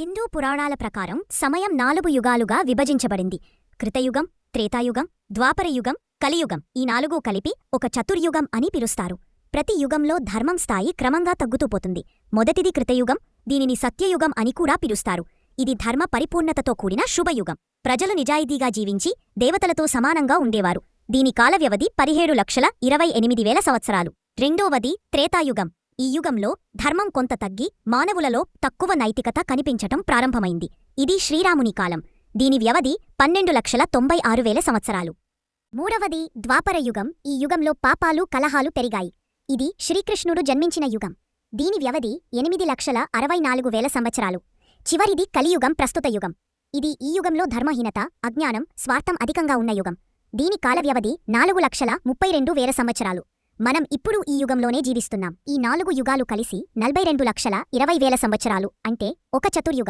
హిందూ పురాణాల ప్రకారం సమయం నాలుగు యుగాలుగా విభజించబడింది. కృతయుగం త్రేతాయుగం ద్వాపరయుగం కలియుగం ఈ నాలుగు కలిపి ఒక చతుర్యుగం అని పిలుస్తారు. ప్రతి యుగంలో ధర్మం స్థాయి క్రమంగా తగ్గుతూ పోతుంది. మొదటిది కృతయుగం దీనిని సత్యయుగం అని కూడా పిలుస్తారు. ఇది ధర్మ పరిపూర్ణతతో కూడిన శుభయుగం. ప్రజలు నిజాయితీగా జీవించి దేవతలతో సమానంగా ఉండేవారు. దీని కాల వ్యవధి పదిహేడు లక్షల ఇరవై ఎనిమిది వేల సంవత్సరాలు. రెండోవది త్రేతాయుగం. ఈ యుగంలో ధర్మం కొంత తగ్గి మానవులలో తక్కువ నైతికత కనిపించటం ప్రారంభమైంది. ఇది శ్రీరాముని కాలం. దీని వ్యవధి పన్నెండు లక్షల తొంభై ఆరు వేల సంవత్సరాలు. మూడవది ద్వాపర యుగం. ఈ యుగంలో పాపాలు కలహాలు పెరిగాయి. ఇది శ్రీకృష్ణుడు జన్మించిన యుగం. దీని వ్యవధి ఎనిమిది లక్షల అరవై నాలుగు వేల సంవత్సరాలు. చివరిది కలియుగం ప్రస్తుత యుగం. ఇది ఈ యుగంలో ధర్మహీనత అజ్ఞానం స్వార్థం అధికంగా ఉన్న యుగం. దీని కాల వ్యవధి నాలుగు లక్షల ముప్పై రెండు వేల సంవత్సరాలు. మనం ఇప్పుడు ఈ యుగంలోనే జీవిస్తున్నాం. ఈ నాలుగు యుగాలు కలిసి నలభై రెండు లక్షల ఇరవై వేల సంవత్సరాలు అంటే ఒక చతుర్యుగం.